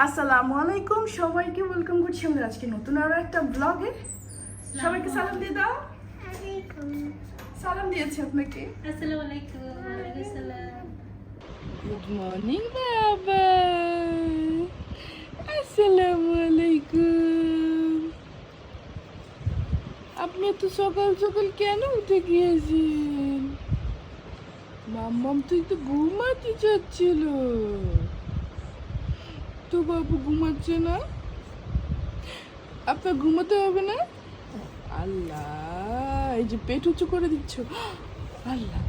আসসালামু আলাইকুম সবাইকে ওয়েলকাম করছি আমাদের আজকে নতুন আরও একটা ব্লগে সবাইকে সালাম দিয়ে দাও। সালাম দিয়েছি আপনাকে। আসসালামু আলাইকুম গুড মর্নিং বাবা। আসসালামু আলাইকুম। আপনি তো সকাল সকাল কেন উঠে গিয়েছেন? মাম্মাম তুই তো ঘুমাতে যাচ্ছিল তো বাবু ঘুমাচ্ছে না? আপনার ঘুমাতে হবে না? আল্লাহ, এই যে পেট উঁচু করে দিচ্ছ। আল্লাহ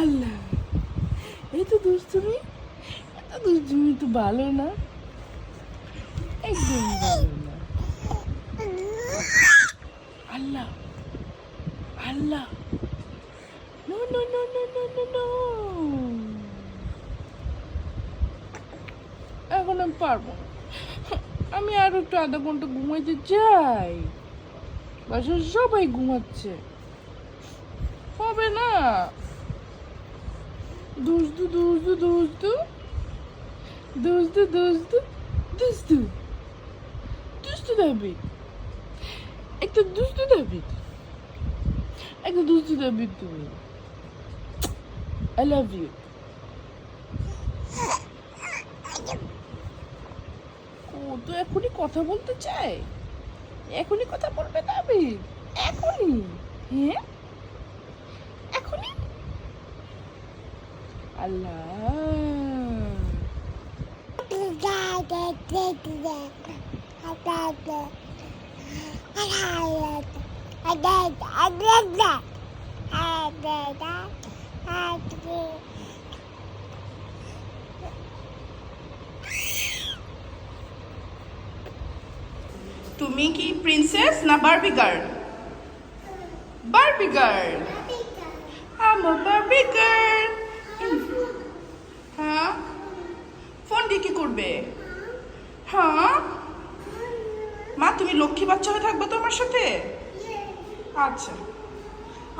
আল্লাহ, এই তো দুষ্টুমি, এত দুষ্টুমি তো ভালো না। একদম ভালো না। আল্লাহ আল্লাহ no no no no no no no এখন আমি পারব। আমি আর একটু আধা ঘণ্টা ঘুমাইতে চাই। বাসার সবাই ঘুমাচ্ছে। হবে না। দুস্তু দুস্তু দুস্তু। দুস্তু দুস্তু দুস্তু। দুস্তু দাবিদ একটা দুস্তু দাবিদ একটা দুস্তু দাবিদ তুমি। আই লাভ ইউ ও তো এখনই কথা বলতে চায়। এখনই কথা বলবে না আমি এখনই? হ্যাঁ? এখনই? আল্লাহ। তুমি কি প্রিন্সেস না Barbie girl Barbie girl a Barbie girl. হ্যাঁ ফোন দিয়ে কি করবে? হ্যাঁ মা, তুমি লক্ষ্মী বাচ্চা হয়ে থাকবে তো আমার সাথে? আচ্ছা।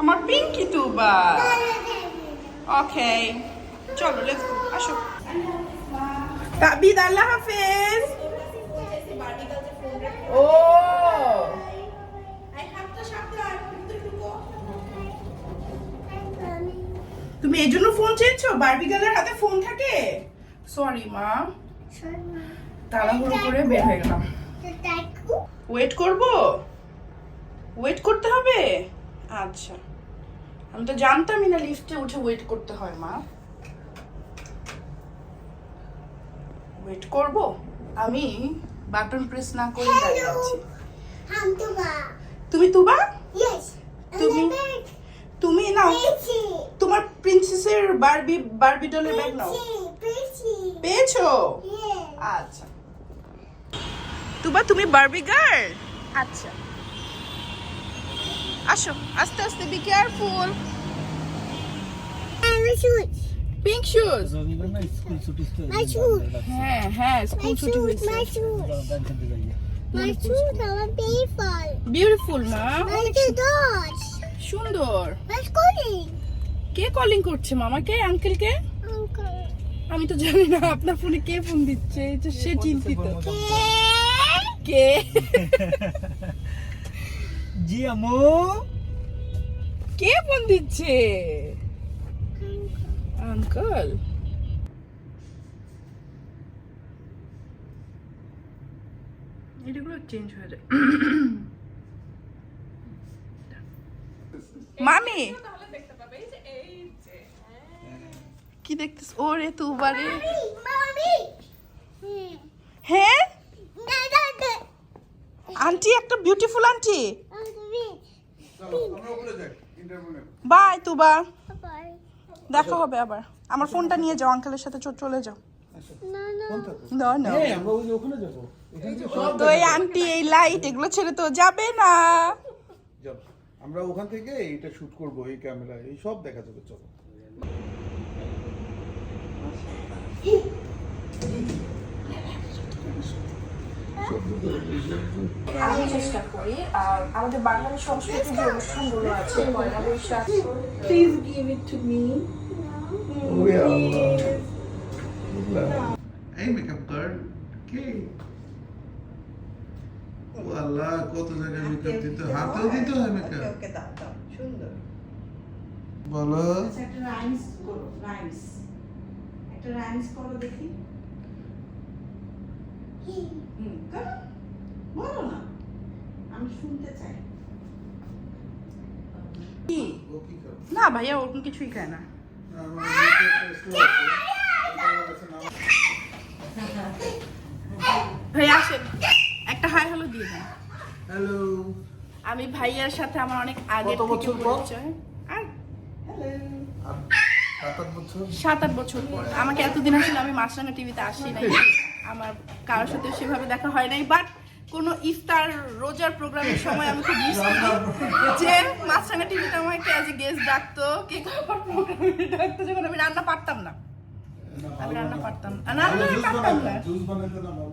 আমার পিঙ্কি বা ওকে চলো লেটস আসো। তাবিদ আল্লাহ হাফেজ। ও! তুমি এই জন্য ফোন চেয়েছো? বারবি গার্লের হাতে ফোন থাকে? সরি মা তাড়াহুড়ো করে বের হয়ে গেলাম। ওয়েট করব? ওয়েট করতে হবে? আচ্ছা। আমি তো জানতামই না লিফটে উঠে ওয়েট করতে হয়, মা। ওয়েট করব? আমি বাটন প্রেস না করে দাঁড়িয়ে আছি। তুমি তুবা? তুমি? তুমি নাও। তোমার প্রিন্সেসের বারবি বারবি ডলের ব্যাগ নাও। পেয়েছ? আচ্ছা। তুবা তুমি বারবি গার্ল আচ্ছা। আসো আস্তে আস্তে be careful pink shoes school ছুটি. হ্যাঁ হ্যাঁ স্কুল ছুটি হয়েছে. বিউটিফুল মা. সুন্দর। কে কলিং করছে মামাকে আঙ্কেলকে. আমি তো জানি না আপনার ফোনে কে ফোন দিচ্ছে? এই সে চিন্তিত। কে? জি আমু কে ফোন দিচ্ছে? আঙ্কেল চেঞ্জ হয়ে যায় মামি কি দেখতেছ? ওরে Mommy. হ্যাঁ? আন্টি একটা বিউটিফুল আন্টি। বাই তুবা. দেখা হবে আবার। আমার ফোনটা নিয়ে যাও আঙ্কেলের সাথে চলে যাও. না না। আমরা ওখানে যাব। ওখানে যে সব তো এই আন্টি এই লাইট এগুলো ছেড়ে তো যাবে না। যাব। আমরা ওখান থেকে এইটা শুট করব এই ক্যামেরা এই সব দেখা যাবে চলো। আমি চেষ্টা করি আর আমাদের বাঙালি সংস্কৃতির যে অনুষ্ঠানগুলো আছে Poila Boishakh please give it to me ওরে আল্লাহ। এই কে ও আল্লাহ কত জায়গায় মেকআপ দিতে হাতেও দিতে হয় মেকআপ ওকে দাও দাও সুন্দর বলো একটা রাইমস করো রাইমস একটা রাইমস করো দেখি হুম করো বলো না আমি শুনতে চাই। কি? ও কি খাবে? না ভাইয়া ওরকম কিছুই খায় না। ভাই আসেন। একটা হাই হলো দিয়ে দেন। হ্যালো আমি ভাইয়ার সাথে আমার অনেক আগে কত বছর পরিচয়। আর সাত আট বছর? সাত আট বছর পর। আমাকে এতদিন আসলে আমি মাছরাঙা টিভিতে আসি নাই। আমার কারোর সাথে সেভাবে দেখা হয় নাই বাট কোনো ইফতার রোজার প্রোগ্রামের সময় আমি খুব মিস করি যে মাছরাঙা টিভিতে আমাকে এ গেস্ট ডাকতো কে খাবার প্রোগ্রামে ডাকতো যখন আমি রান্না পারতাম না। আমি রান্না পারতাম না। না রান্না পারতাম না।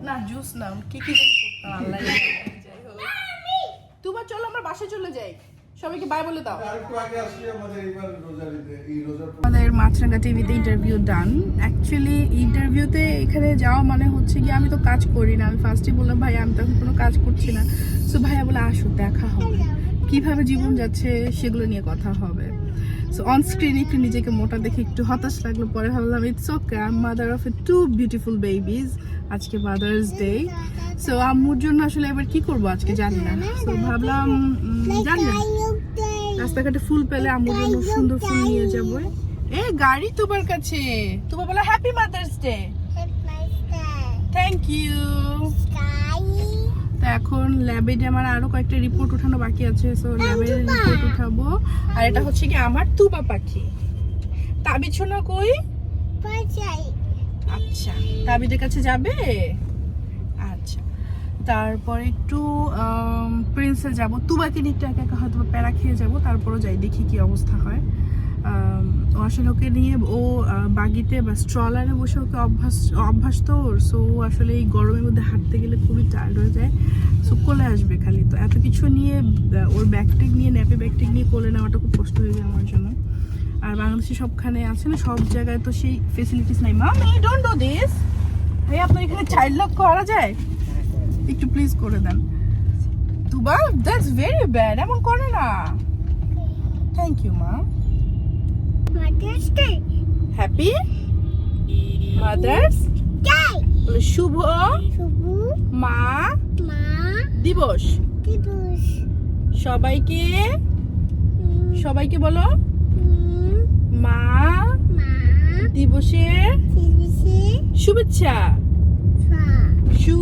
না জুস না কি কি করতাম আল্লাহ যাই হোক। তুবা চলো আমরা বাসে চলে যাই। সবাইকে বাই বলে দাও। আরেকটু আগে আসলে আমাদের এইবার রোজার এই রোজার আমাদের মাছরাঙ্গা টিভিতে ইন্টারভিউ ডান অ্যাকচুয়ালি ইন্টারভিউতে এখানে যাওয়া মানে হচ্ছে কি আমি তো কাজ করি না। আমি ফার্স্টে বললাম ভাই আমি তো এখন কোনো কাজ করছি না। সো ভাইয়া বলে আসো দেখা হবে। কীভাবে জীবন যাচ্ছে সেগুলো নিয়ে কথা হবে। সো অন স্ক্রিন একটু নিজেকে মোটা দেখে একটু হতাশ লাগল। পরে ভাবলাম it's okay I mother of a two beautiful babies আজকে মাদার্স ডে সো আম্মুর জন্য আসলে এবার কি করব আজকে জানি না। সো ভাবলাম জানি না। রাস্তাঘাটে ফুল পেলে আম্মুর জন্য সুন্দর ফুল নিয়ে যাব। এ গাড়ি তোমার কাছে। তোমার বলে happy mother's day thank you তো এখন ল্যাবে যে আমার আরও কয়েকটা রিপোর্ট উঠানো বাকি আছে সো ল্যাবে রিপোর্ট উঠাবো। আর এটা হচ্ছে কি আমার তুবা পাখি। তাবিজ শোনা কই? আচ্ছা তাবিদের কাছে যাবে? তারপর একটু প্রিন্সে যাব। তুবাকে একটু একা একা হয়তো প্যারা খেয়ে যাব, তারপরও যাই, দেখি কি অবস্থা হয়। আসলে ওকে নিয়ে ও বাগিতে বা স্ট্রলারে বসে ওকে অভ্যাস অভ্যাস তো ওর সো আসলে এই গরমের মধ্যে হাঁটতে গেলে খুবই টায়ার্ড হয়ে যায়। সো কোলে আসবে খালি তো। এত কিছু নিয়ে ওর ব্যাগটেক নিয়ে ন্যাপে ব্যাগটেক নিয়ে কোলে নেওয়াটা খুব কষ্ট হয়ে যায় আমার জন্য। আর বাংলাদেশে সবখানে আছে না, সব জায়গায় তো সেই ফেসিলিটিস নাই। মামি ডোন্ট ডু দিস ভাই আপনার এখানে চাইল্ড লক করা যায়? একটু প্লিজ করে দেন। তুবা দ্যাটস ভেরি ব্যাড এমন করে না। থ্যাংক ইউ মা হ্যাপি মাদার্স শুভ মা দিবস। সবাইকে সবাইকে বলো। মা দিবসের শুভেচ্ছা। শু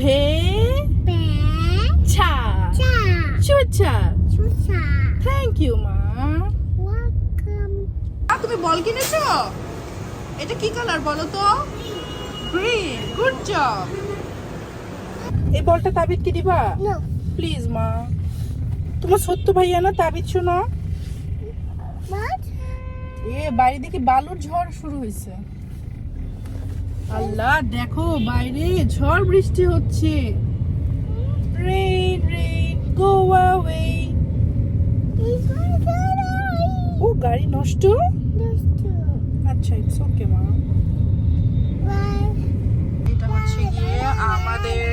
ভে ছা। শুভেচ্ছা। থ্যাংক ইউ মা। তুমি বল কিনেছো? এটা কি কালার বলো তো? গ্রিন গুড জব এই বলটা তাবিদ কি দিবা? প্লিজ মা। তোমার সত্য ভাইয়া না তাবিদ শোনো। এ বাইরে দেখি বালুর ঝড় শুরু হয়েছে আল্লাহ দেখো বাইরে ঝড় বৃষ্টি হচ্ছে। রেইন রেইন গো অ্যাওয়ে ও গাড়ি নষ্ট? আচ্ছা ইটস ওকে মা। এটা হচ্ছে গিয়ে আমাদের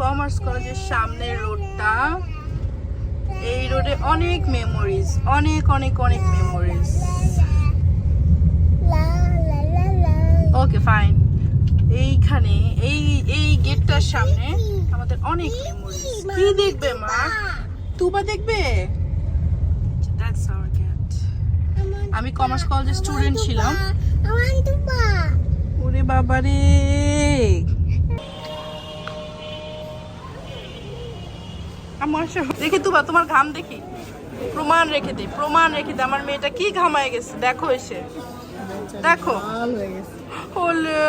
কমার্স কলেজের সামনের রোডটা। এই রোডে অনেক মেমোরিজ অনেক অনেক অনেক মেমোরিজ ওকে ফাইন এইখানে এই এই গেটটার সামনে আমাদের অনেক মেমোরিজ কি দেখবে মা? তুবা দেখবে? দ্যাটস আওয়ার আমি কমার্স কলেজের স্টুডেন্ট ছিলাম। ওরে বাবা রে। আমার দেখি তুবা তোমার ঘাম দেখি। প্রমাণ রেখে দে প্রমাণ রেখে দে। আমার মেয়েটা কি ঘামায় গেছে? দেখো এসে। দেখো। হলে।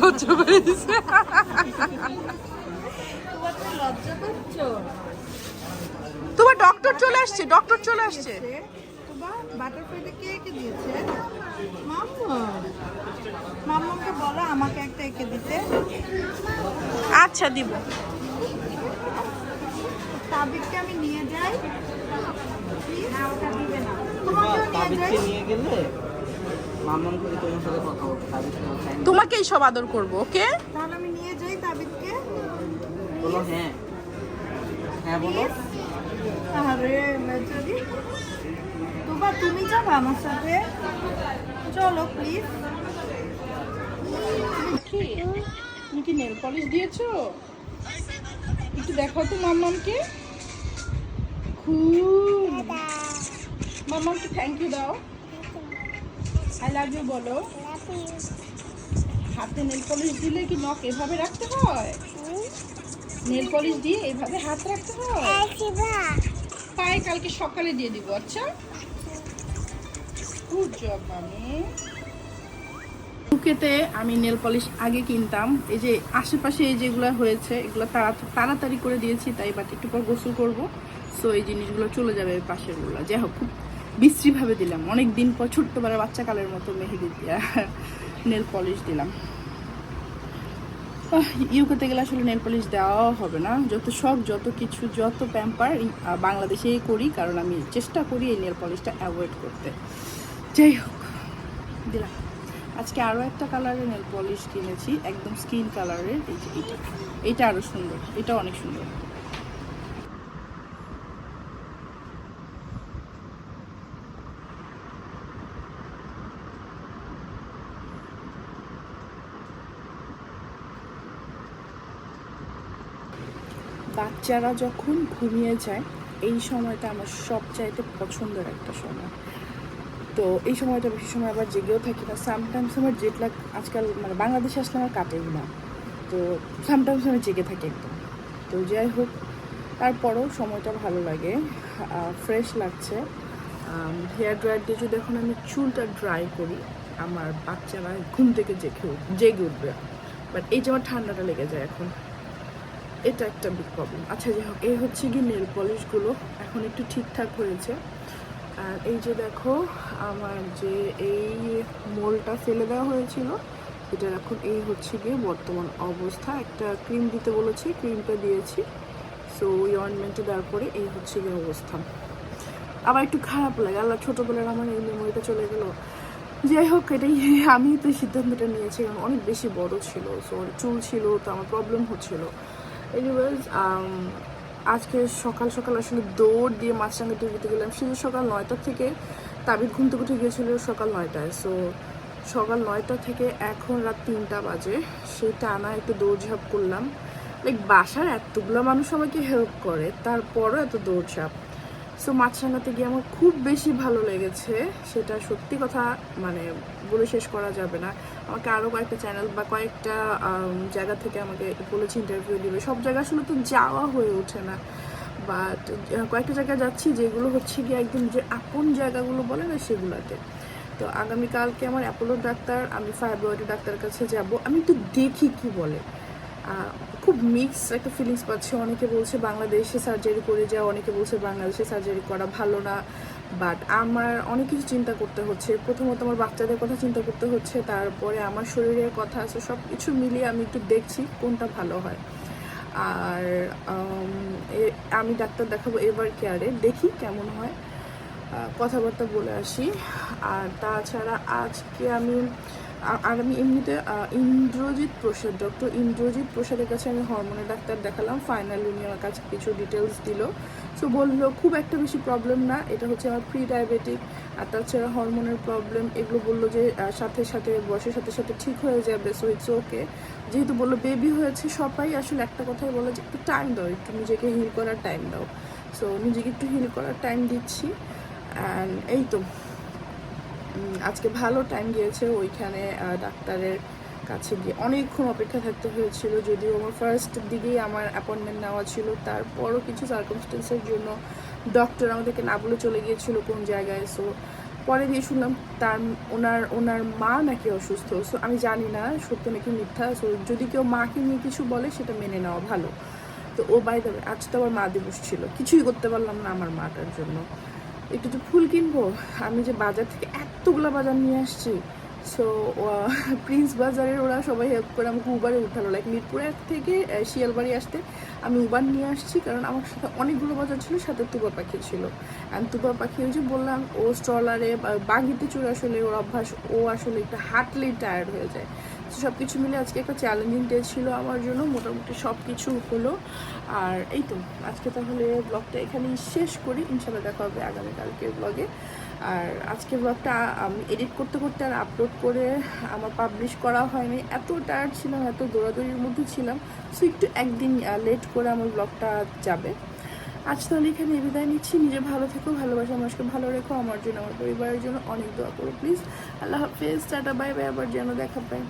লজ্জা করে দিছে তোমার ডক্টর চলে আসছে ডক্টর চলে আসছে। বাটারফ্লাইটা কে এঁকে দিয়েছে? মাম্মা। মাম্মাকে বলো আমাকে একটা এঁকে দিতে। আচ্ছা দিব। তাবিককে আমি নিয়ে যাই। না ওটা দিবে না। নিয়ে যাই। নিয়ে গেলে মামন করে তোমার সাথে কথা বলতে তাদের সাথে কথা হয়নি। তোমাকেই সব আদর করব ওকে? তাহলে আমি নিয়ে যাই তাবিদকে। বলো হ্যাঁ। হ্যাঁ বলো। আরে তোবা তুমি যাবে আমার সাথে? চলো প্লিজ কি? তুমি কি নেল পলিশ দিয়েছ? একটু দেখাও তো মাম্মামকে। খুব মাম্মামকে থ্যাংক ইউ দাও। আই লাভ ইউ বলো। হাতে নেল পলিশ দিলে কি নখ এভাবে রাখতে হয়? নেল পলিশ দিয়ে এভাবে হাত রাখতে হয়? পায়ে কালকে সকালে দিয়ে দিব আচ্ছা? গুড জব মামি। বুকেতে আমি নেল পলিশ আগে কিনতাম। এই যে আশেপাশে এই যেগুলো হয়েছে, এগুলো তাড়া- তাড়াতাড়ি করে দিয়েছি, তাই বাট একটু পর গোসল করব। সো এই জিনিসগুলো চলে যাবে পাশেরগুলো। যাই হোক, খুব বিশ্রীভাবে দিলাম। অনেক দিন পর, ছোট্টবেলার বাচ্চা কালের মতো মেহেদি নেল পলিশ দিলাম। ইউকেতে গেলে আসলে নেল পলিশ দেওয়াও হবে না। যত শখ যত কিছু, যত প্যাম্পার বাংলাদেশেই করি, কারণ আমি চেষ্টা করি এই নেল পলিশটা অ্যাভয়েড করতে। যাই হোক, দিলাম। আজকে আরও একটা কালারের নেল পলিশ কিনেছি, একদম স্কিন কালারের, এই যে এইটা। এইটা আরও সুন্দর এটা অনেক সুন্দর। বাচ্চারা যখন ঘুমিয়ে যায়, এই সময়টা আমার সবচাইতে পছন্দের একটা সময়। তো এই সময়টা বেশি সময় আবার জেগেও থাকি না। সামটাইমস আমার লাগ আজকাল মানে বাংলাদেশে আসলে আমার কাটেই না। তো সামটাইমস আমি জেগে থাকি একদম। তো যাই হোক, তারপরেও সময়টা ভালো লাগে। ফ্রেশ লাগছে। হেয়ার ড্রায়ার দিয়ে যদি এখন আমি চুলটা ড্রাই করি, আমার বাচ্চারা ঘুম থেকে জেগে জেগে উঠবে। বাট এই যে আমার ঠান্ডাটা লেগে যায় এখন। এটা একটা বিগ প্রবলেম আচ্ছা যাই হোক এই হচ্ছে কি নেল পলিশগুলো এখন একটু ঠিকঠাক হয়েছে। আর এই যে দেখো, আমার যে এই মোলটা ফেলে দেওয়া হয়েছিল এটার এখন এই হচ্ছে গিয়ে বর্তমান অবস্থা। একটা ক্রিম দিতে বলেছি ক্রিমটা দিয়েছি। সো ওই অয়েনমেন্টটা দেওয়ার পরে এই হচ্ছে গিয়ে অবস্থা। আবার একটু খারাপ লাগে। আল্লাহ, ছোটোবেলার আমার এই মেমোরিটা চলে গেল। যাই হোক, এটাই আমি তো সিদ্ধান্তটা নিয়েছি। কারণ অনেক বেশি বড় ছিল সো চুল ছিল, তো আমার প্রবলেম হচ্ছিল। এনিওয়েজ আজকে সকাল সকাল আসলে দৌড় দিয়ে মাছরাঙ্গা টিভিতে গেলাম। সেদিন সকাল নয়টা থেকে তাবির ঘুম থেকে উঠে গিয়েছিল সকাল নয়টায়। সো সকাল নয়টা থেকে এখন রাত তিনটা বাজে। সেই টানা একটু দৌড়ঝাঁপ করলাম। লাইক বাসার এতগুলো মানুষ আমাকে হেল্প করে, তারপরও এত দৌড়ঝাঁপ। সো মাছরাঙাতে গিয়ে আমার খুব বেশি ভালো লেগেছে। সেটা সত্যি কথা মানে বলে শেষ করা যাবে না। আমাকে আরও কয়েকটা চ্যানেল বা কয়েকটা জায়গা থেকে আমাকে বলেছে ইন্টারভিউ দিবে। সব জায়গা আসলে তো যাওয়া হয়ে ওঠে না। বাট কয়েকটা জায়গায় যাচ্ছি যেগুলো হচ্ছে গিয়ে একদম যে আপন জায়গাগুলো বলে না সেগুলোতে। তো আগামীকালকে আমার অ্যাপোলোর ডাক্তার, আমি ফাইব্রয়েড ডাক্তারের কাছে যাব। আমি একটু দেখি কি বলে। খুব মিক্স একটা ফিলিংস পাচ্ছি। অনেকে বলছে বাংলাদেশে সার্জারি করে যাও, অনেকে বলছে বাংলাদেশে সার্জারি করা ভালো না। বাট আমার অনেক কিছু চিন্তা করতে হচ্ছে। প্রথমত আমার বাচ্চাদের কথা চিন্তা করতে হচ্ছে, তারপরে আমার শরীরের কথা আছে সব কিছু মিলিয়ে আমি একটু দেখছি কোনটা ভালো হয়। আর আমি ডাক্তার দেখাবো এবার কেয়ারে দেখি কেমন হয়। কথাবার্তা বলে আসি। আর তাছাড়া আজকে আমি আর আমি এমনিতে ইন্দ্রজিৎ প্রসাদ ডক্টর ইন্দ্রজিৎ প্রসাদের কাছে আমি হরমোনের ডাক্তার দেখালাম ফাইনালি উনি আমার কাছে কিছু ডিটেলস দিল। সো বলল, খুব একটা বেশি প্রবলেম না, এটা হচ্ছে আমার প্রি ডায়াবেটিক আর তাছাড়া হরমোনের প্রবলেম এগুলো বলল যে সাথে সাথে বয়সের সাথে সাথে ঠিক হয়ে যাবে সো ইটস ওকে যেহেতু বলল বেবি হয়েছে, সবাই আসলে একটা কথাই বলে যে, একটু টাইম দাও, একটু নিজেকে হিল করার টাইম দাও। সো নিজেকে একটু হিল করার টাইম দিচ্ছি অ্যান্ড এই তো। আজকে ভালো টাইম গিয়েছে, ওইখানে ডাক্তারের কাছে গিয়ে। অনেকক্ষণ অপেক্ষা থাকতে হয়েছিল, যদিও আমার ফার্স্ট দিকেই আমার অ্যাপয়েন্টমেন্ট নেওয়া ছিল। তারপরও কিছু সার্কামস্টেন্সের জন্য ডক্টর আমাদেরকে না বলে চলে গিয়েছিল কোন জায়গায়। সো পরে দিয়ে শুনলাম তার, ওনার ওনার মা নাকি অসুস্থ। সো আমি জানি না, সত্য নাকি মিথ্যা। সো যদি কেউ মাকে নিয়ে কিছু বলে, সেটা মেনে নেওয়া ভালো। তো, ও বাই আজ তো আমার মা দিবস ছিল। কিছুই করতে পারলাম না আমার মাটার জন্য। একটু তো ফুল কিনবো। আমি যে বাজার থেকে এতগুলো বাজার নিয়ে আসছি সো প্রিন্স বাজারের ওরা সবাই হেল্প করে আমাকে উবারে উঠালো। লাইক মিরপুর থেকে শিয়ালবাড়ি আসতে আমি উবার নিয়ে আসছি কারণ আমার সাথে অনেকগুলো বাজার ছিল, সাথে তুবা পাখি ছিল। অ্যান্ড তুবা পাখি ওই যে বললাম, ও স্ট্রলারে বাগিতে চড়ে আসলে ওর অভ্যাস, ও আসলে একটু হাঁটলেই টায়ার্ড হয়ে যায়। সব কিছু মিলে আজকে একটা চ্যালেঞ্জিং ডে ছিল আমার জন্য, মোটামুটি সব কিছু হলো। আর এই তো, আজকে তাহলে ব্লগটা এখানেই শেষ করি। ইনশাল্লাহ দেখা হবে আগামীকালকের ব্লগে আর আজকে ব্লগটা আমি এডিট করতে করতে আর আপলোড করে আমার পাবলিশ করা হয়নি। এত টায়ার্ড ছিলাম, এত দৌড়াদৌড়ির মধ্যে ছিলাম। সো একটু একদিন লেট করে আমার ব্লগটা যাবে। আজ তাহলে এখানে বিদায় নিচ্ছি। নিজে ভালো থেকো, ভালোবাসা মানুষকে ভালো রেখো। আমার জন্য, আমার পরিবারের জন্য অনেক দোয়া করো প্লিজ আল্লাহ হাফেজ, টাটা বাই বাই আবার যেন দেখা পাই